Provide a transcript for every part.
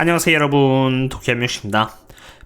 안녕하세요 여러분. 도쿄명씨입니다.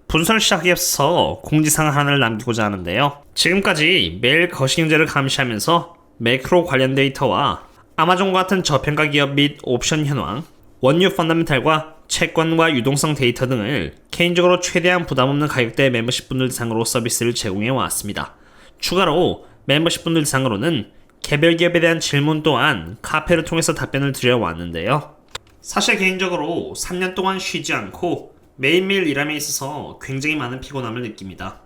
분설 시작에 앞서 공지사항 하나를 남기고자 하는데요. 지금까지 매일 거시경제를 감시하면서 매크로 관련 데이터와 아마존과 같은 저평가 기업 및 옵션 현황 원유 펀더멘탈과 채권과 유동성 데이터 등을 개인적으로 최대한 부담 없는 가격대 멤버십 분들 대상으로 서비스를 제공해 왔습니다. 추가로 멤버십 분들 대상으로는 개별 기업에 대한 질문 또한 카페를 통해서 답변을 드려 왔는데요 사실 개인적으로 3년 동안 쉬지 않고 매일매일 일함에 있어서 굉장히 많은 피곤함을 느낍니다.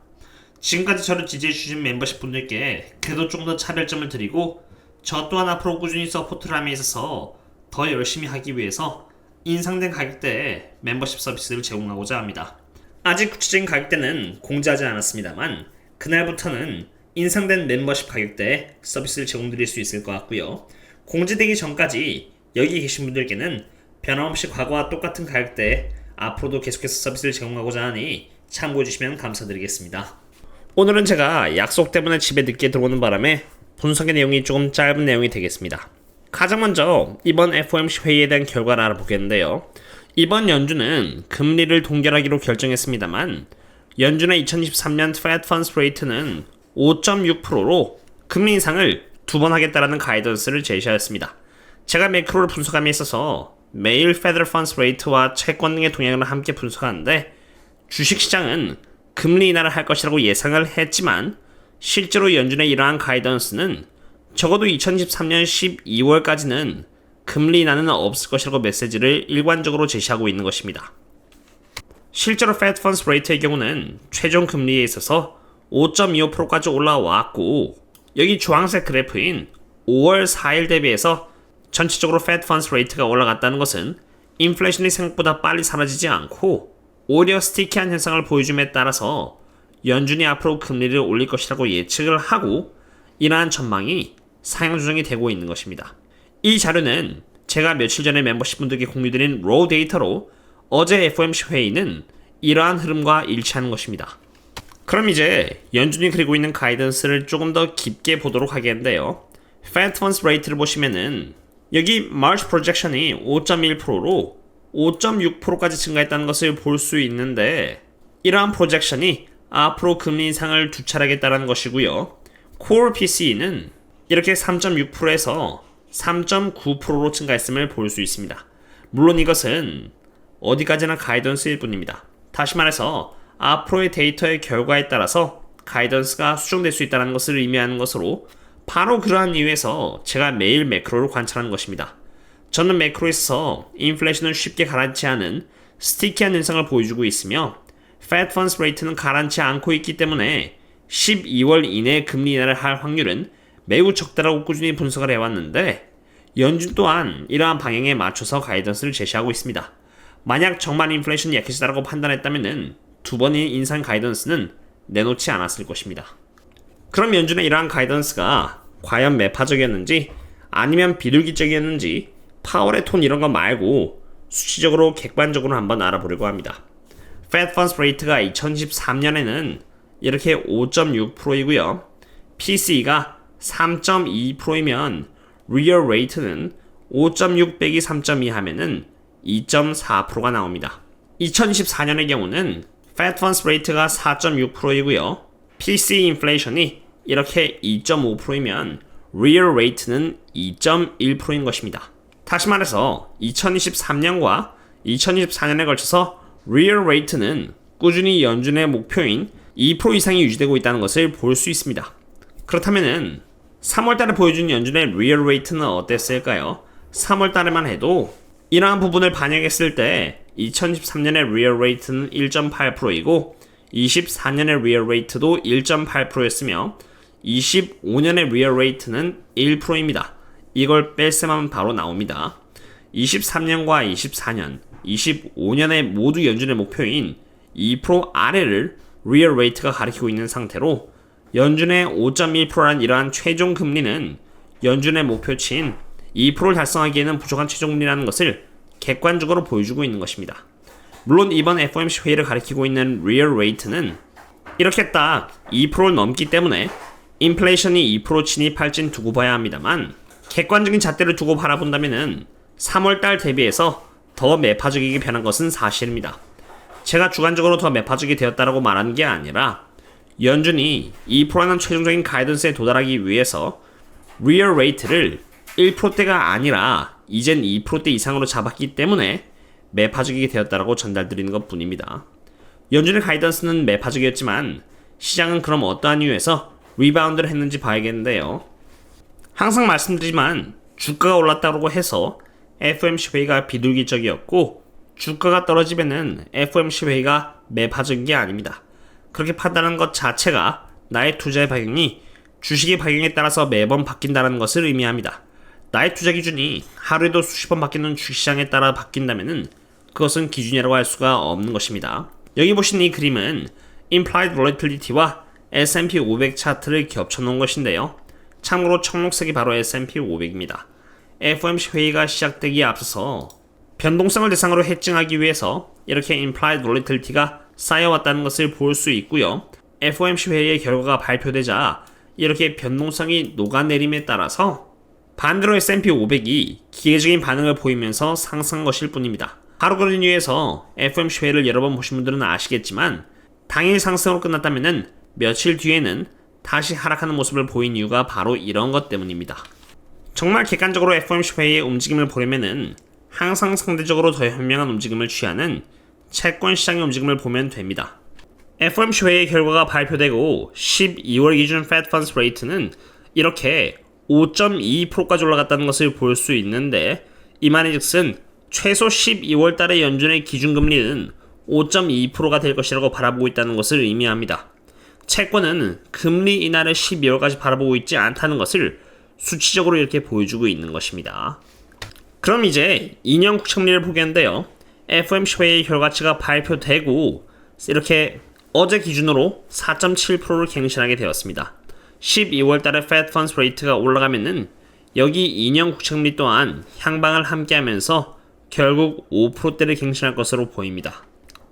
지금까지 저를 지지해주신 멤버십 분들께 그래도 좀 더 차별점을 드리고 저 또한 앞으로 꾸준히 서포트를 함에 있어서 더 열심히 하기 위해서 인상된 가격대에 멤버십 서비스를 제공하고자 합니다. 아직 구체적인 가격대는 공지하지 않았습니다만 그날부터는 인상된 멤버십 가격대에 서비스를 제공드릴 수 있을 것 같고요. 공지되기 전까지 여기 계신 분들께는 변함없이 과거와 똑같은 가격대에 앞으로도 계속해서 서비스를 제공하고자 하니 참고해주시면 감사드리겠습니다. 오늘은 제가 약속 때문에 집에 늦게 들어오는 바람에 분석의 내용이 조금 짧은 내용이 되겠습니다. 가장 먼저 이번 FOMC 회의에 대한 결과를 알아보겠는데요. 이번 연준은 금리를 동결하기로 결정했습니다만 연준의 2023년 Fed Funds Rate는 5.6%로 금리 인상을 두 번 하겠다라는 가이던스를 제시하였습니다. 제가 매크로를 분석함에 있어서 매일 Federal Funds Rate와 채권 등의 동향을 함께 분석하는데 주식시장은 금리 인하를 할 것이라고 예상을 했지만 실제로 연준의 이러한 가이던스는 적어도 2023년 12월까지는 금리 인하는 없을 것이라고 메시지를 일관적으로 제시하고 있는 것입니다. 실제로 Fed Funds Rate의 경우는 최종 금리에 있어서 5.25%까지 올라왔고 여기 주황색 그래프인 5월 4일 대비해서 전체적으로 Fed Funds Rate가 올라갔다는 것은 인플레이션이 생각보다 빨리 사라지지 않고 오히려 스티키한 현상을 보여줌에 따라서 연준이 앞으로 금리를 올릴 것이라고 예측을 하고 이러한 전망이 상향 조정이 되고 있는 것입니다. 이 자료는 제가 며칠 전에 멤버십 분들께 공유드린 로우 데이터로 어제 FOMC 회의는 이러한 흐름과 일치하는 것입니다. 그럼 이제 연준이 그리고 있는 가이던스를 조금 더 깊게 보도록 하겠는데요. Funds Rate를 보시면은 여기 March projection이 5.1%로 5.6%까지 증가했다는 것을 볼 수 있는데 이러한 프로젝션이 앞으로 금리 인상을 두 차례 하겠다는 것이고요. Core PC는 이렇게 3.6%에서 3.9%로 증가했음을 볼 수 있습니다. 물론 이것은 어디까지나 가이던스일 뿐입니다. 다시 말해서 앞으로의 데이터의 결과에 따라서 가이던스가 수정될 수 있다는 것을 의미하는 것으로 바로 그러한 이유에서 제가 매일 매크로를 관찰하는 것입니다. 저는 매크로에서 인플레이션을 쉽게 가라앉지 않은 스티키한 현상을 보여주고 있으며 Fed Funds Rate는 가라앉지 않고 있기 때문에 12월 이내 금리 인하를 할 확률은 매우 적다라고 꾸준히 분석을 해왔는데 연준 또한 이러한 방향에 맞춰서 가이던스를 제시하고 있습니다. 만약 정말 인플레이션이 약해지다라고 판단했다면 두 번의 인상 가이던스는 내놓지 않았을 것입니다. 그럼 연준의 이러한 가이던스가 과연 매파적이었는지 아니면 비둘기적이었는지 파월의 톤 이런 거 말고 수치적으로 객관적으로 한번 알아보려고 합니다. Fed Funds Rate가 2013년에는 이렇게 5.6%이고요. PC가 3.2%이면 Real Rate는 5.6 빼기 3.2 하면은 2.4%가 나옵니다. 2024년의 경우는 Fed Funds Rate가 4.6%이고요. PC 인플레이션이 이렇게 2.5%이면 Real Rate는 2.1%인 것입니다. 다시 말해서 2023년과 2024년에 걸쳐서 Real Rate는 꾸준히 연준의 목표인 2% 이상이 유지되고 있다는 것을 볼 수 있습니다. 그렇다면 3월달에 보여준 연준의 Real Rate는 어땠을까요? 3월달에만 해도 이러한 부분을 반영했을 때 2013년의 Real Rate는 1.8%이고 24년의 Real Rate도 1.8%였으며 25년의 Real Rate는 1%입니다. 이걸 뺄셈하면 바로 나옵니다. 23년과 24년, 25년의 모두 연준의 목표인 2% 아래를 Real Rate가 가리키고 있는 상태로 연준의 5.1%라는 이러한 최종 금리는 연준의 목표치인 2%를 달성하기에는 부족한 최종 금리라는 것을 객관적으로 보여주고 있는 것입니다. 물론 이번 FOMC 회의를 가리키고 있는 Real Rate는 이렇게 딱 2%를 넘기 때문에 인플레이션이 2% 진입할진 두고 봐야 합니다만 객관적인 잣대를 두고 바라본다면은 3월달 대비해서 더 매파적이게 변한 것은 사실입니다. 제가 주관적으로 더 매파적이 되었다라고 말하는 게 아니라 연준이 2%라는 최종적인 가이던스에 도달하기 위해서 리얼 레이트를 1%대가 아니라 이젠 2%대 이상으로 잡았기 때문에 매파적이게 되었다라고 전달드리는 것 뿐입니다. 연준의 가이던스는 매파적이었지만 시장은 그럼 어떠한 이유에서 리바운드를 했는지 봐야겠는데요. 항상 말씀드리지만 주가가 올랐다고 해서 FOMC 회의가 비둘기적이었고 주가가 떨어지면은 FOMC 회의가 매파적인 게 아닙니다. 그렇게 판단하는 것 자체가 나의 투자의 방향이 주식의 방향에 따라서 매번 바뀐다는 것을 의미합니다. 나의 투자 기준이 하루에도 수십 번 바뀌는 주식시장에 따라 바뀐다면은 그것은 기준이라고 할 수가 없는 것입니다. 여기 보시는 이 그림은 Implied Volatility와 S&P 500 차트를 겹쳐 놓은 것인데요. 참고로 청록색이 바로 S&P 500입니다. FOMC 회의가 시작되기에 앞서서 변동성을 대상으로 해칭하기 위해서 이렇게 implied volatility가 쌓여왔다는 것을 볼 수 있고요. FOMC 회의의 결과가 발표되자 이렇게 변동성이 녹아내림에 따라서 반대로 S&P 500이 기계적인 반응을 보이면서 상승한 것일 뿐입니다. 하루 그런 이유에서 FOMC 회의를 여러 번 보신 분들은 아시겠지만 당일 상승으로 끝났다면 며칠 뒤에는 다시 하락하는 모습을 보인 이유가 바로 이런 것 때문입니다. 정말 객관적으로 FOMC 회의의 움직임을 보려면은 항상 상대적으로 더 현명한 움직임을 취하는 채권 시장의 움직임을 보면 됩니다. FOMC 회의 결과가 발표되고 12월 기준 Fed Funds Rate는 이렇게 5.22%까지 올라갔다는 것을 볼 수 있는데 이 말인즉슨 최소 12월 달의 연준의 기준금리는 5.2%가 될 것이라고 바라보고 있다는 것을 의미합니다. 채권은 금리 인하를 12월까지 바라보고 있지 않다는 것을 수치적으로 이렇게 보여주고 있는 것입니다. 그럼 이제 2년 국채금리를 보겠는데요. FOMC 회의 결과치가 발표되고 이렇게 어제 기준으로 4.7%를 갱신하게 되었습니다. 12월 달에 Fed Funds Rate가 올라가면은 여기 2년 국채금리 또한 향방을 함께하면서 결국 5%대를 갱신할 것으로 보입니다.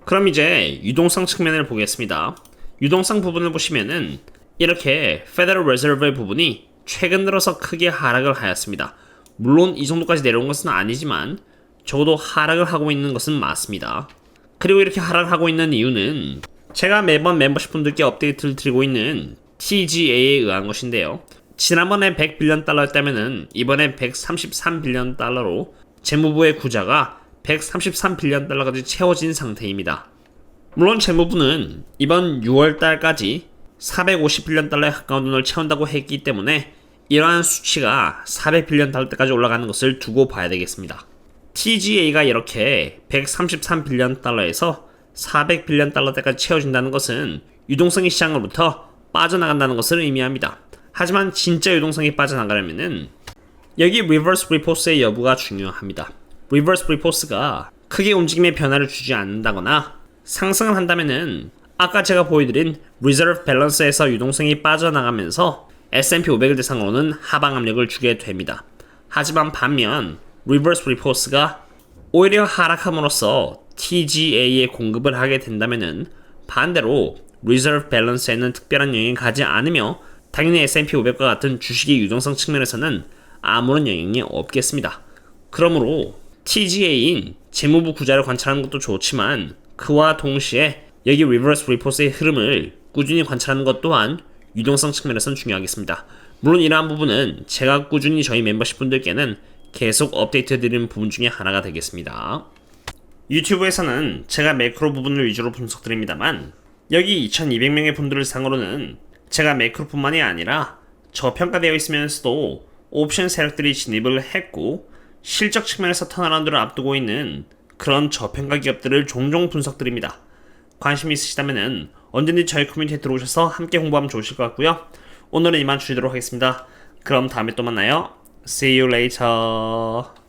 그럼 이제 유동성 측면을 보겠습니다. 유동성 부분을 보시면은 이렇게 Federal Reserve의 부분이 최근 들어서 크게 하락을 하였습니다. 물론 이 정도까지 내려온 것은 아니지만 적어도 하락을 하고 있는 것은 맞습니다. 그리고 이렇게 하락하고 있는 이유는 제가 매번 멤버십 분들께 업데이트를 드리고 있는 TGA에 의한 것인데요. 지난번에 100빌리언 달러였다면은 이번에 133빌리언 달러로 재무부의 구자가 133빌리언 달러까지 채워진 상태입니다. 물론 재무부는 이번 6월 달까지 450빌리언 달러에 가까운 돈을 채운다고 했기 때문에 이러한 수치가 400빌리언 달러 때까지 올라가는 것을 두고 봐야 되겠습니다. TGA가 이렇게 133빌리언 달러에서 400빌리언 달러 때까지 채워진다는 것은 유동성이 시장으로부터 빠져나간다는 것을 의미합니다. 하지만 진짜 유동성이 빠져나가려면은 여기 리버스 리포스의 여부가 중요합니다. 리버스 리포스가 크게 움직임의 변화를 주지 않는다거나 상승을 한다면은 아까 제가 보여드린 리저브 밸런스에서 유동성이 빠져나가면서 S&P 500을 대상으로는 하방 압력을 주게 됩니다. 하지만 반면 리버스 리포스가 오히려 하락함으로써 TGA에 공급을 하게 된다면은 반대로 리저브 밸런스에는 특별한 영향이 가지 않으며 당연히 S&P 500과 같은 주식의 유동성 측면에서는 아무런 영향이 없겠습니다. 그러므로 TGA인 재무부 구자를 관찰하는 것도 좋지만 그와 동시에 여기 리버스 리포스의 흐름을 꾸준히 관찰하는 것 또한 유동성 측면에서는 중요하겠습니다. 물론 이러한 부분은 제가 꾸준히 저희 멤버십 분들께는 계속 업데이트 드리는 부분 중에 하나가 되겠습니다. 유튜브에서는 제가 매크로 부분을 위주로 분석드립니다만 여기 2200명의 분들을 상으로는 제가 매크로뿐만이 아니라 저평가되어 있으면서도 옵션 세력들이 진입을 했고 실적 측면에서 턴어라운드를 앞두고 있는 그런 저평가 기업들을 종종 분석드립니다. 관심 있으시다면 언제든지 저희 커뮤니티에 들어오셔서 함께 공부하면 좋으실 것 같고요. 오늘은 이만 줄이도록 하겠습니다. 그럼 다음에 또 만나요. See you later.